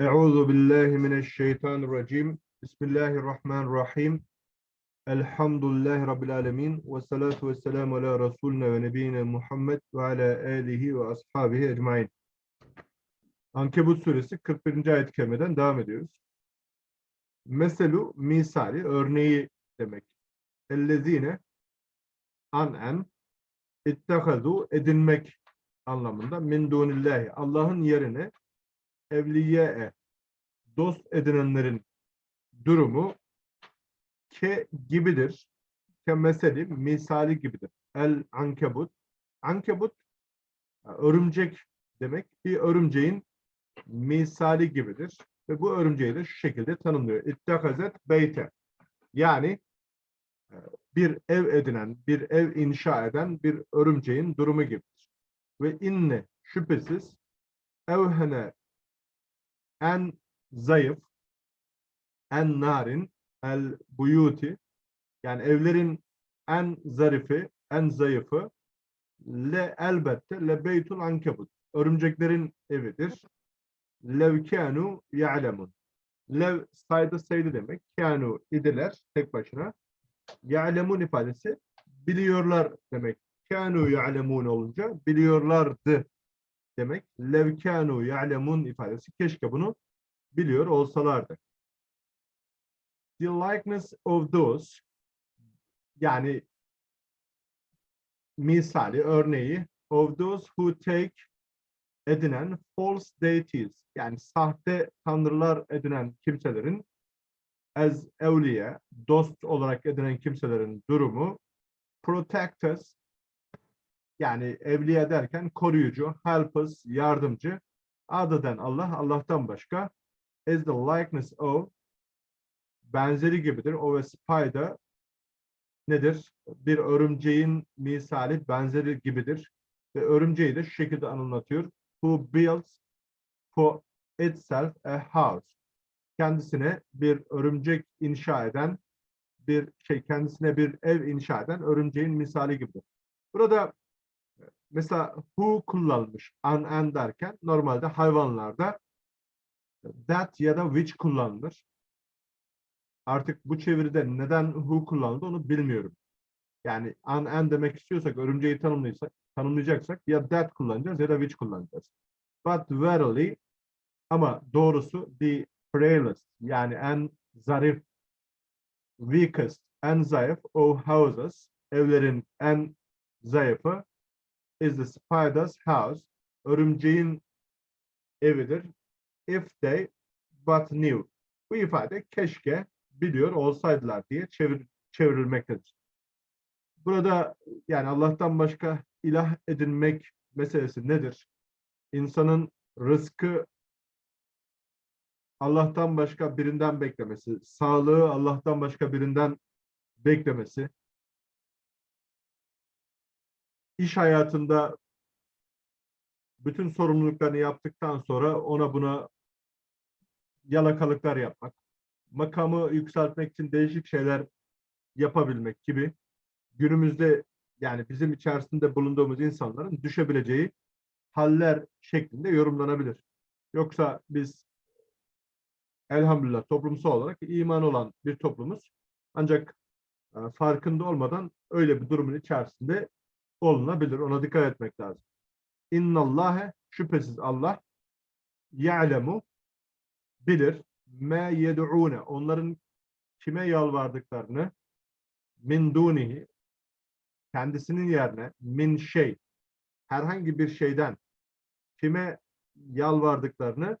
Euzu billahi mineşşeytanirracim. Bismillahirrahmanirrahim. Elhamdülillahi rabbil alamin ve salatu vesselamu ala resulina ve nebiyina Muhammed ve ala alihi ve ashabihi ecmaîn. Ankebut suresi 41. ayet-i kerimeden devam ediyoruz. Meselu misali örneği demek. Ellezine anen ittehazu edinmek anlamında min dunillahi Allah'ın yerine evliye dost edinenlerin durumu ke gibidir. Ke meseli misali gibidir. El ankebut. Ankebut örümcek demek. Bir örümceğin misali gibidir. Ve bu örümceği de şu şekilde tanımlıyor. İttekazet beyte. Yani e, bir ev edinen, bir ev inşa eden bir örümceğin durumu gibidir. Ve inne şüphesiz evhene en zayıf, en narin, el buyuti, yani evlerin en zarifi, en zayıfı, le elbette le beytul ankebut. Örümceklerin evidir. Lev kânu ya'lemun. Lev saydı saydı demek. Kânu idiler tek başına. Ya'lemun ifadesi biliyorlar demek. Kânu ya'lemun olunca biliyorlardı demek. Lev kânu ya'lemun ifadesi keşke bunu biliyor olsalardı. The likeness of those yani misali, örneği of those who take edinen false deities yani sahte tanrılar edinen kimselerin as evliye, dost olarak edinen kimselerin durumu protect us yani evliya derken koruyucu, help us, yardımcı. Other Allah, Allah'tan başka. As the likeness of benzeri gibidir. O ve spider nedir? Bir örümceğin misali benzeri gibidir. Ve örümceği de şu şekilde anlatıyor. Who builds for itself a house. Kendisine bir örümcek inşa eden, bir şey kendisine bir ev inşa eden örümceğin misali gibidir. Burada mesela who kullanılmış an and derken normalde hayvanlarda that ya da which kullanılır. Artık bu çeviride neden who kullanıldı onu bilmiyorum. Yani an and demek istiyorsak örümceği tanımlayacaksak, tanımlayacaksak ya that kullanacağız ya da which kullanacağız. But verily ama doğrusu the frailest yani en zarif weakest en zayıf o houses evlerin en zayıfı is the spider's house. Örümceğin evidir. If they but knew. Bu ifade keşke biliyor olsaydılar diye çevir, çevrilmektedir. Burada yani Allah'tan başka ilah edinmek meselesi nedir? İnsanın rızkı Allah'tan başka birinden beklemesi, sağlığı Allah'tan başka birinden beklemesi, iş hayatında bütün sorumluluklarını yaptıktan sonra ona buna yalakalıklar yapmak, makamı yükseltmek için değişik şeyler yapabilmek gibi günümüzde yani bizim içerisinde bulunduğumuz insanların düşebileceği haller şeklinde yorumlanabilir. Yoksa biz elhamdülillah toplumsal olarak iman olan bir toplumuz. Ancak e, farkında olmadan öyle bir durumun içerisinde olunabilir. Ona dikkat etmek lazım. İnnallâhe şüphesiz Allah ya'lemu bilir me yed'ûne onların kime yalvardıklarını min dunihi kendisinin yerine min şey herhangi bir şeyden kime yalvardıklarını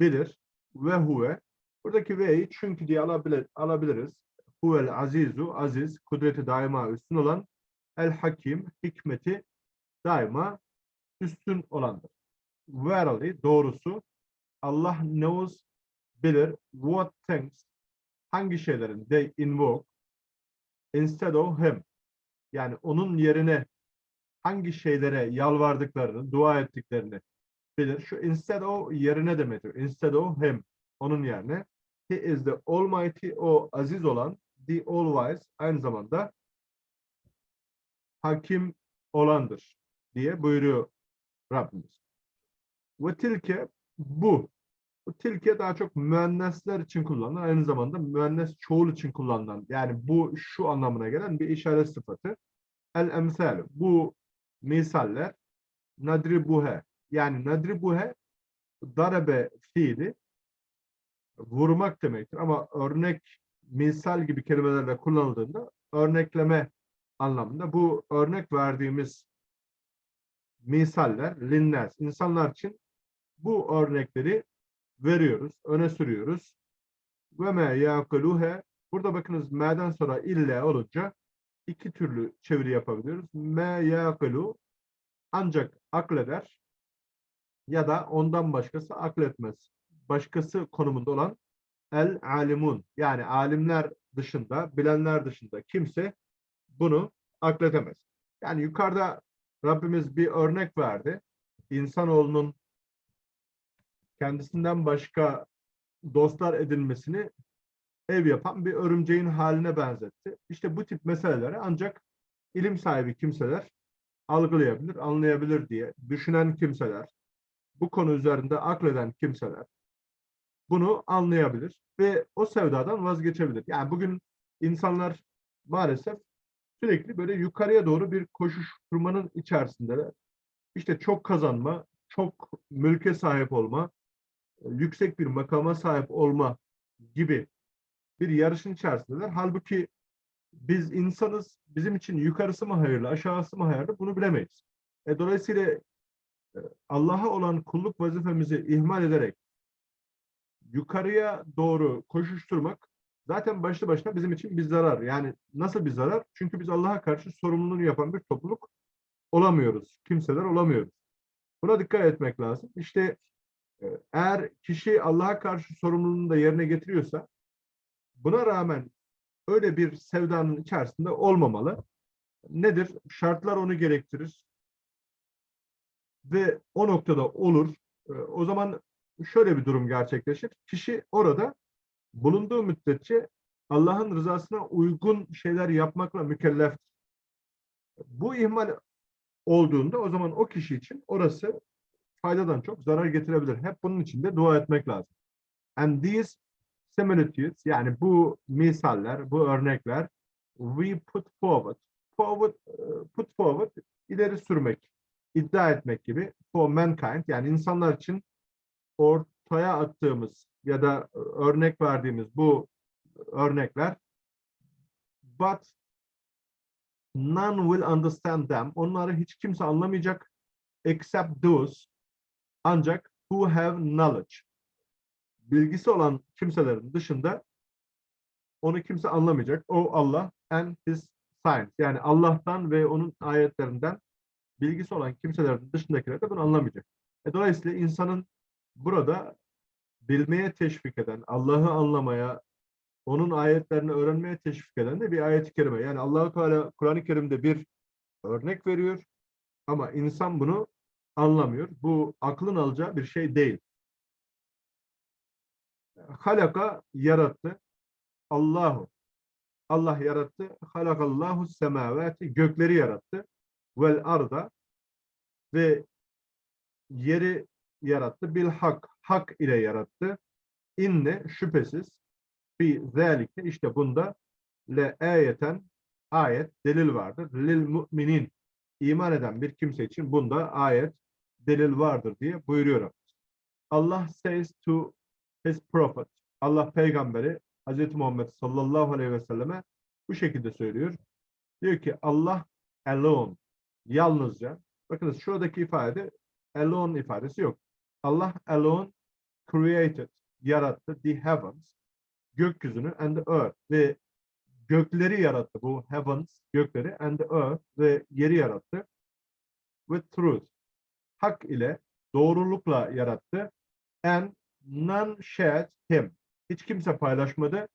bilir ve huve buradaki ve'yi çünkü diye alabilir, alabiliriz. Huvel azizu aziz kudreti daima üstün olan El hakim hikmeti daima üstün olandır. Verily doğrusu Allah knows bilir what things hangi şeylerin they invoke instead of him yani onun yerine hangi şeylere yalvardıklarını, dua ettiklerini bilir. Şu instead of yerine demektir. Instead of him onun yerine he is the almighty o aziz olan the all wise aynı zamanda hakim olandır diye buyuruyor Rabbimiz. Ve tilke bu Bu tilke daha çok müennesler için kullanılan, aynı zamanda müennes çoğul için kullanılan, yani bu şu anlamına gelen bir işaret sıfatı. El emsal, bu misaller nadribuhe, yani nadribuhe darabe fiili vurmak demektir. Ama örnek, misal gibi kelimelerle kullanıldığında örnekleme anlamında bu örnek verdiğimiz misaller, linnas, insanlar için bu örnekleri veriyoruz, öne sürüyoruz. Ve me yaquluhe burada bakınız me'den sonra illa olunca iki türlü çeviri yapabiliyoruz. Me yaqulu ancak akleder ya da ondan başkası akletmez. Başkası konumunda olan el alimun yani alimler dışında, bilenler dışında kimse bunu akletemez. Yani yukarıda Rabbimiz bir örnek verdi. İnsanoğlunun kendisinden başka dostlar edinmesini ev yapan bir örümceğin haline benzetti. İşte bu tip meseleleri ancak ilim sahibi kimseler algılayabilir, anlayabilir diye düşünen kimseler, bu konu üzerinde akleden kimseler bunu anlayabilir ve o sevdadan vazgeçebilir. Yani bugün insanlar maalesef sürekli böyle yukarıya doğru bir koşuşturmanın içerisindeler. İşte çok kazanma, çok mülke sahip olma, yüksek bir makama sahip olma gibi bir yarışın içerisindeler. Halbuki biz insanız, bizim için yukarısı mı hayırlı, aşağısı mı hayırlı bunu bilemeyiz. E, dolayısıyla e, Allah'a olan kulluk vazifemizi ihmal ederek yukarıya doğru koşuşturmak zaten başlı başına bizim için bir zarar. Yani nasıl bir zarar? Çünkü biz Allah'a karşı sorumluluğunu yapan bir topluluk olamıyoruz. Kimseler olamıyoruz. Buna dikkat etmek lazım. İşte e, eğer kişi Allah'a karşı sorumluluğunu da yerine getiriyorsa buna rağmen öyle bir sevdanın içerisinde olmamalı. Nedir? Şartlar onu gerektirir. Ve o noktada olur. E, O zaman şöyle bir durum gerçekleşir. Kişi orada bulunduğu müddetçe Allah'ın rızasına uygun şeyler yapmakla mükellef. Bu ihmal olduğunda o zaman o kişi için orası faydadan çok zarar getirebilir. Hep bunun için de dua etmek lazım. And these similitudes yani bu misaller, bu örnekler we put forward. Forward, e, put forward ileri sürmek, iddia etmek gibi for mankind yani insanlar için ortaya attığımız ya da örnek verdiğimiz bu örnekler but none will understand them. Onları hiç kimse anlamayacak except those ancak who have knowledge. Bilgisi olan kimselerin dışında onu kimse anlamayacak. O Allah and his signs. Yani Allah'tan ve onun ayetlerinden bilgisi olan kimselerin dışındakiler de bunu anlamayacak. E, dolayısıyla insanın burada bilmeye teşvik eden, Allah'ı anlamaya, onun ayetlerini öğrenmeye teşvik eden de bir ayet-i kerime. Yani Allah-u Teala Kur'an-ı Kerim'de bir örnek veriyor ama insan bunu anlamıyor. Bu aklın alacağı bir şey değil. Halaka yarattı. Allahu. Allah yarattı. Halakallahu semavati. Gökleri yarattı. Vel arda. Ve yeri yarattı. Bil hak. Hak ile yarattı. İnne şüphesiz fi zâlike işte bunda le ayeten ayet delil vardır. Lil müminin iman eden bir kimse için bunda ayet delil vardır diye buyuruyor. Allah says to his prophet. Allah peygamberi Hz. Muhammed sallallahu aleyhi ve selleme bu şekilde söylüyor. Diyor ki Allah alone yalnızca bakınız şuradaki ifade alone ifadesi yok. Allah alone created yarattı. The heavens gökyüzünü and the earth ve gökleri yarattı. Bu heavens gökleri and the earth ve yeri yarattı. With truth hak ile doğrulukla yarattı. And none shared him. Hiç kimse paylaşmadı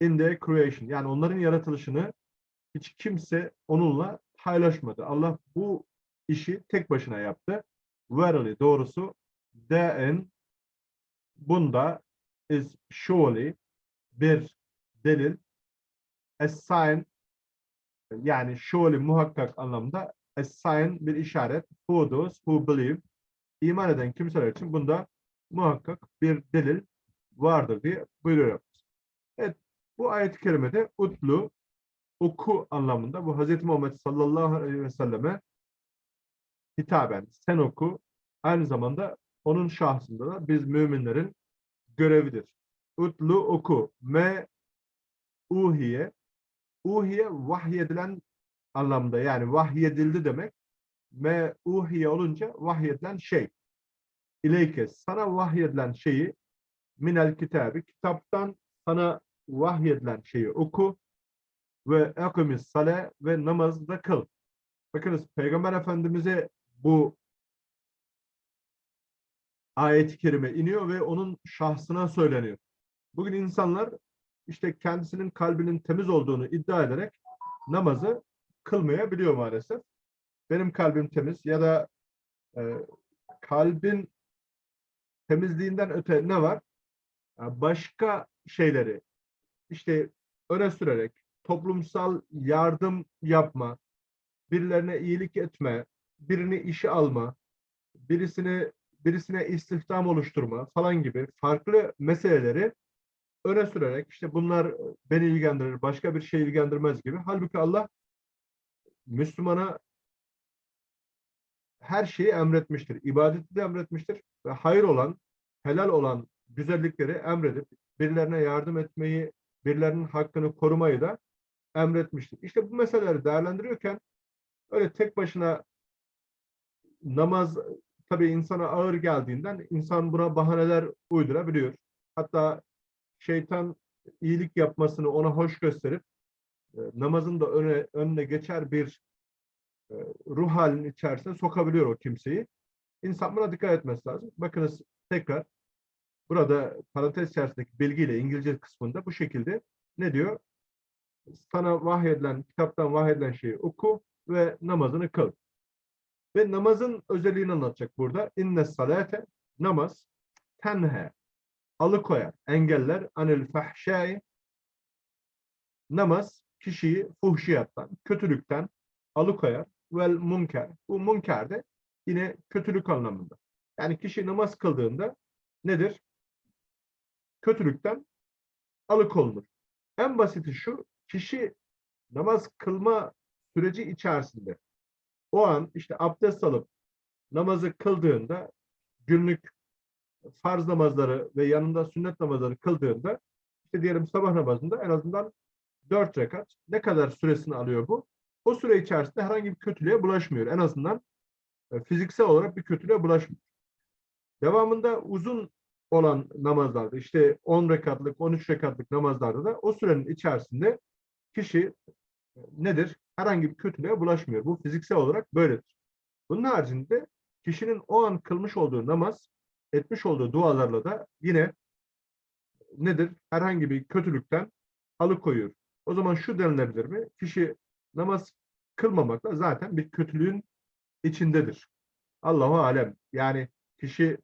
in the creation. Yani onların yaratılışını hiç kimse onunla paylaşmadı. Allah bu işi tek başına yaptı. Verily doğrusu therein bunda is surely bir delil a sign yani surely muhakkak anlamda a sign bir işaret for those who believe iman eden kimseler için bunda muhakkak bir delil vardır diye buyuruyor. Evet, bu ayet-i kerimede utlu, oku anlamında bu Hz. Muhammed sallallahu aleyhi ve selleme hitaben sen oku aynı zamanda onun şahsında da biz müminlerin görevidir. Utlu oku. Me uhiye. Uhiye vahyedilen anlamda yani vahyedildi demek. Me uhiye olunca vahyedilen şey. İleyke sana vahyedilen şeyi minel kitabı kitaptan sana vahyedilen şeyi oku ve ekimiz sale ve namazda kıl. Bakınız Peygamber Efendimiz'e bu ayet-i kerime iniyor ve onun şahsına söyleniyor. Bugün insanlar işte kendisinin kalbinin temiz olduğunu iddia ederek namazı kılmayabiliyor maalesef. Benim kalbim temiz ya da e, kalbin temizliğinden öte ne var? Ya Başka şeyleri işte öne sürerek toplumsal yardım yapma, birilerine iyilik etme, birini işe alma, birisini birisine istihdam oluşturma falan gibi farklı meseleleri öne sürerek işte bunlar beni ilgilendirir, başka bir şey ilgilendirmez gibi. Halbuki Allah Müslümana her şeyi emretmiştir. İbadeti de emretmiştir ve hayır olan, helal olan güzellikleri emredip birilerine yardım etmeyi, birilerinin hakkını korumayı da emretmiştir. İşte bu meseleleri değerlendiriyorken öyle tek başına namaz tabii insana ağır geldiğinden insan buna bahaneler uydurabiliyor. Hatta şeytan iyilik yapmasını ona hoş gösterip e, namazın da öne, önüne geçer bir e, ruh halinin içerisine sokabiliyor o kimseyi. İnsan buna dikkat etmesi lazım. Bakınız tekrar burada parantez içerisindeki bilgiyle İngilizce kısmında bu şekilde ne diyor? Sana vahyedilen, kitaptan vahyedilen şeyi oku ve namazını kıl. Ve namazın özelliğini anlatacak burada. İnne salate namaz tenhe alıkoyar, engeller anil fahşai namaz kişiyi fuhşiyattan, kötülükten alıkoyar vel munker. Bu munker de yine kötülük anlamında. Yani kişi namaz kıldığında nedir? Kötülükten alıkolunur. En basiti şu, kişi namaz kılma süreci içerisinde o an işte abdest alıp namazı kıldığında günlük farz namazları ve yanında sünnet namazları kıldığında işte diyelim sabah namazında en azından dört rekat ne kadar süresini alıyor bu? O süre içerisinde herhangi bir kötülüğe bulaşmıyor. En azından e, fiziksel olarak bir kötülüğe bulaşmıyor. Devamında uzun olan namazlarda işte 10 rekatlık, 13 rekatlık namazlarda da o sürenin içerisinde kişi e, nedir? Herhangi bir kötülüğe bulaşmıyor. Bu fiziksel olarak böyledir. Bunun haricinde kişinin o an kılmış olduğu namaz, etmiş olduğu dualarla da yine nedir? Herhangi bir kötülükten alıkoyuyor. O zaman şu denilebilir mi? Kişi namaz kılmamakla zaten bir kötülüğün içindedir. Allahu alem. Yani kişi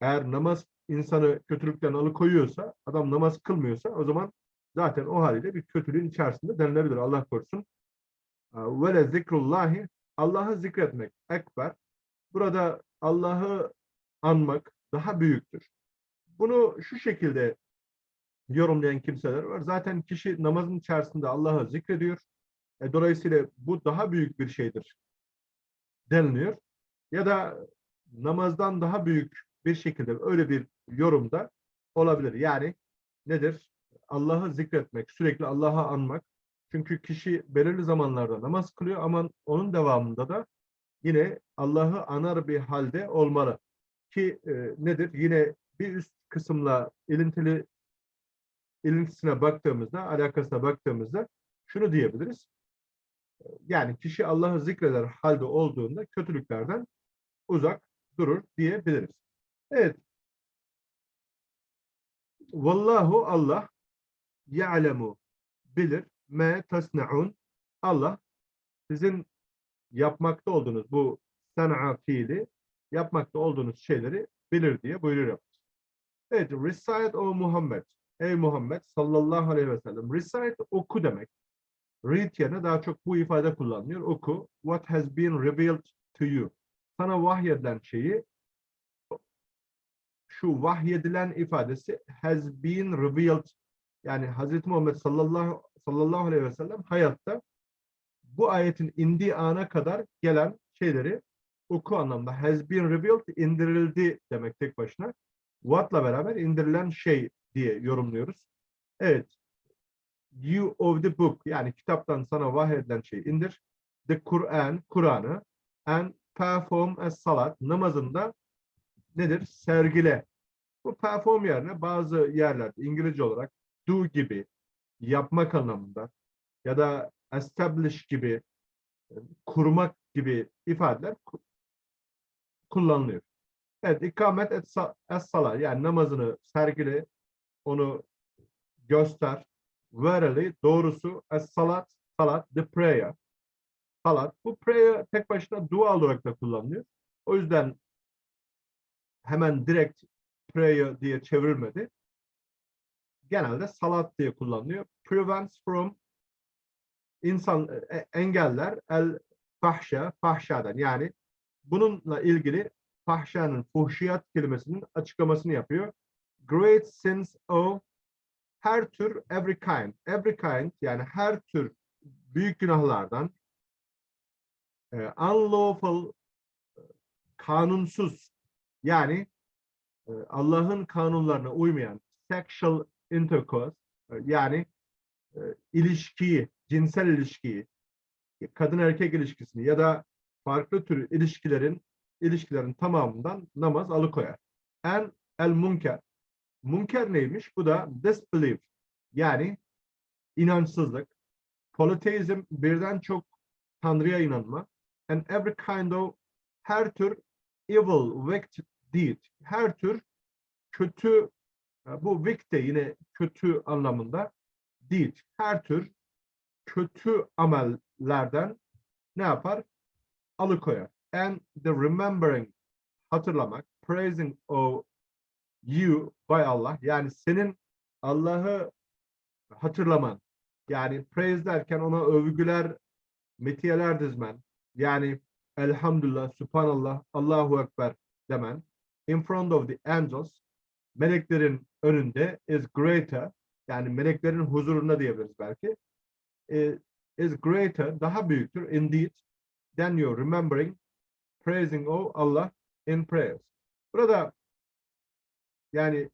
eğer namaz insanı kötülükten alıkoyuyorsa, adam namaz kılmıyorsa o zaman zaten o haliyle bir kötülüğün içerisinde denilebilir. Allah korusun. Ve le zikrullahi Allah'ı zikretmek ekber. Burada Allah'ı anmak daha büyüktür. Bunu şu şekilde yorumlayan kimseler var. Zaten kişi namazın içerisinde Allah'ı zikrediyor. E, dolayısıyla bu daha büyük bir şeydir deniliyor. Ya da namazdan daha büyük bir şekilde öyle bir yorumda olabilir. Yani nedir? Allah'ı zikretmek, sürekli Allah'ı anmak. Çünkü kişi belirli zamanlarda namaz kılıyor ama onun devamında da yine Allah'ı anar bir halde olmalı. Ki e, nedir? Yine bir üst kısımla ilintili ilintisine baktığımızda, alakasına baktığımızda şunu diyebiliriz. Yani kişi Allah'ı zikreder halde olduğunda kötülüklerden uzak durur diyebiliriz. Evet. Vallahu Allah ya'lemu bilir me tasnaun Allah sizin yapmakta olduğunuz bu san'a fiili yapmakta olduğunuz şeyleri bilir diye buyuruyor. Evet, recite o Muhammed. Ey Muhammed sallallahu aleyhi ve sellem. Recite oku demek. Read yerine daha çok bu ifade kullanılıyor. Oku. What has been revealed to you. Sana vahyedilen şeyi şu vahyedilen ifadesi has been revealed yani Hazreti Muhammed sallallahu sallallahu aleyhi ve sellem hayatta bu ayetin indiği ana kadar gelen şeyleri oku anlamda has been revealed indirildi demek tek başına. What'la beraber indirilen şey diye yorumluyoruz. Evet. You of the book yani kitaptan sana vahyedilen şey indir. The Quran, Kur'an'ı and perform as salat namazında nedir? Sergile. Bu perform yerine bazı yerlerde İngilizce olarak do gibi yapmak anlamında ya da establish gibi e, kurmak gibi ifadeler ku- kullanılıyor. Evet, ikamet es salat yani namazını sergile, onu göster. Verily doğrusu es salat, salat, the prayer. Salat. Bu prayer tek başına dua olarak da kullanılıyor. O yüzden hemen direkt prayer diye çevrilmedi. Genelde salat diye kullanılıyor. Prevents from insan e, engeller el fahşa, fahşadan yani bununla ilgili fahşanın, fuhşiyat kelimesinin açıklamasını yapıyor. Great sins of her tür every kind. Every kind yani her tür büyük günahlardan e, unlawful e, kanunsuz yani Allah'ın kanunlarına uymayan sexual intercourse e, yani e, ilişkiyi, cinsel ilişkiyi, kadın erkek ilişkisini ya da farklı tür ilişkilerin ilişkilerin tamamından namaz alıkoyar. En el munker. Munker neymiş? Bu da disbelief. Yani inançsızlık. Polytheism birden çok Tanrı'ya inanma. And every kind of her tür evil, wicked deed. Her tür kötü bu wicked de yine kötü anlamında deed. Her tür kötü amellerden ne yapar? Alıkoyar. And the remembering hatırlamak, praising of you by Allah yani senin Allah'ı hatırlaman yani praise derken ona övgüler, metiyeler dizmen yani elhamdülillah, subhanallah, Allahu Ekber demen in front of the angels meleklerin önünde is greater yani meleklerin huzurunda diyebiliriz belki e, is greater daha büyüktür indeed than your remembering praising of Allah in prayers. Burada yani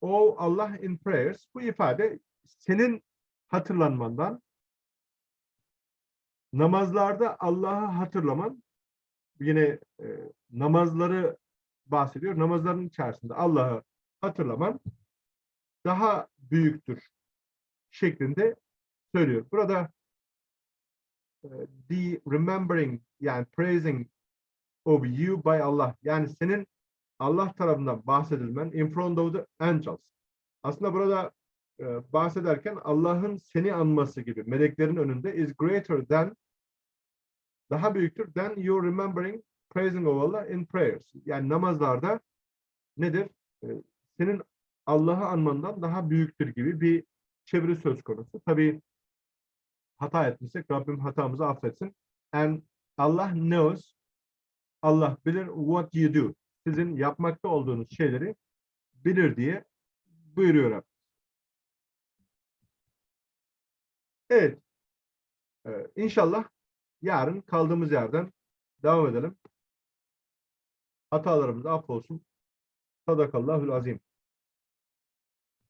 o Allah in prayers bu ifade senin hatırlanmandan namazlarda Allah'ı hatırlaman yine e, namazları bahsediyor. Namazların içerisinde Allah'ı hatırlaman daha büyüktür şeklinde söylüyor. Burada e, the remembering yani praising of you by Allah yani senin Allah tarafından bahsedilmen in front of the angels. Aslında burada e, bahsederken Allah'ın seni anması gibi meleklerin önünde is greater than daha büyüktür than you remembering praising of Allah in prayers. Yani namazlarda nedir? E, senin Allah'ı anmandan daha büyüktür gibi bir çeviri söz konusu. Tabii hata etmişsek Rabbim hatamızı affetsin. And Allah knows, Allah bilir what you do. Sizin yapmakta olduğunuz şeyleri bilir diye buyuruyor Rabbim. Evet. Ee, inşallah yarın kaldığımız yerden devam edelim. Hatalarımız affolsun. Sadakallahül azim.